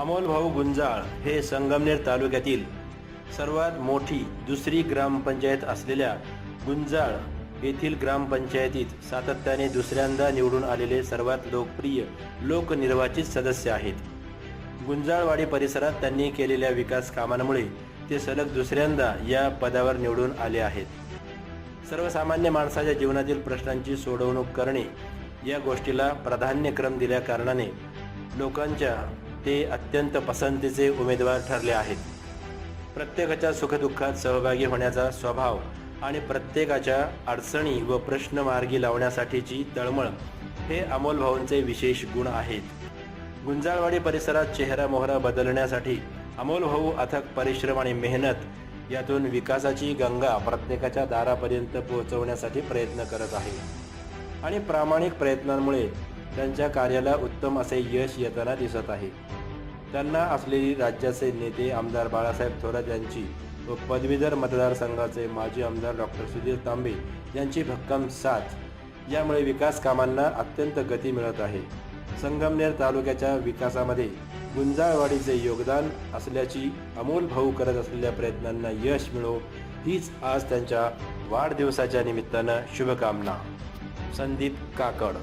अमोल भाऊ गुंजाळ हे संगमनेर तालुक्यातील सर्वात मोठी दुसरी ग्रामपंचायत असलेल्या गुंजाळ येथील ग्रामपंचायतीत सातत्याने दुसऱ्यांदा निवडून आलेले सर्वात लोकप्रिय लोकनिर्वाचित सदस्य आहेत. गुंजाळवाडी परिसरात त्यांनी केलेल्या विकास कामांमुळे ते सलग दुसऱ्यांदा या पदावर निवडून आले आहेत. सर्वसामान्य माणसाच्या जीवनातील प्रश्नांची सोडवणूक करणे या गोष्टीला प्राधान्यक्रम दिल्या कारणाने लोकांच्या ते अत्यंत पसंतीचे उमेदवार ठरले आहेत. प्रत्येकाच्या सुखदुःखात सहभागी होण्याचा स्वभाव आणि प्रत्येकाच्या अडचणी व प्रश्न मार्गी लावण्यासाठीची तळमळ हे अमोल भाऊंचे विशेष गुण आहेत. गुंजाळवाडी परिसरात चेहरा मोहरा बदलण्यासाठी अमोल भाऊ अथक परिश्रम आणि मेहनत यातून विकासाची गंगा प्रत्येकाच्या दारापर्यंत पोहोचवण्यासाठी प्रयत्न करत आहे आणि प्रामाणिक प्रयत्नांमुळे त्यांच्या कार्याला उत्तम असे यश येताना दिसत आहे. त्यांना असलेली राज्याचे नेते आमदार बाळासाहेब थोरात यांची व पदवीधर मतदारसंघाचे माजी आमदार डॉक्टर सुधीर तांबे यांची भक्कम साथ. यामुळे विकास कामांना अत्यंत गती मिळत आहे. संगमनेर तालुक्याच्या विकासामध्ये गुंजाळवाडीचे योगदान असल्याची अमोल भाऊ करत असलेल्या प्रयत्नांना यश मिळो हीच आज त्यांच्या वाढदिवसाच्या निमित्तानं शुभकामना. संदीप काकड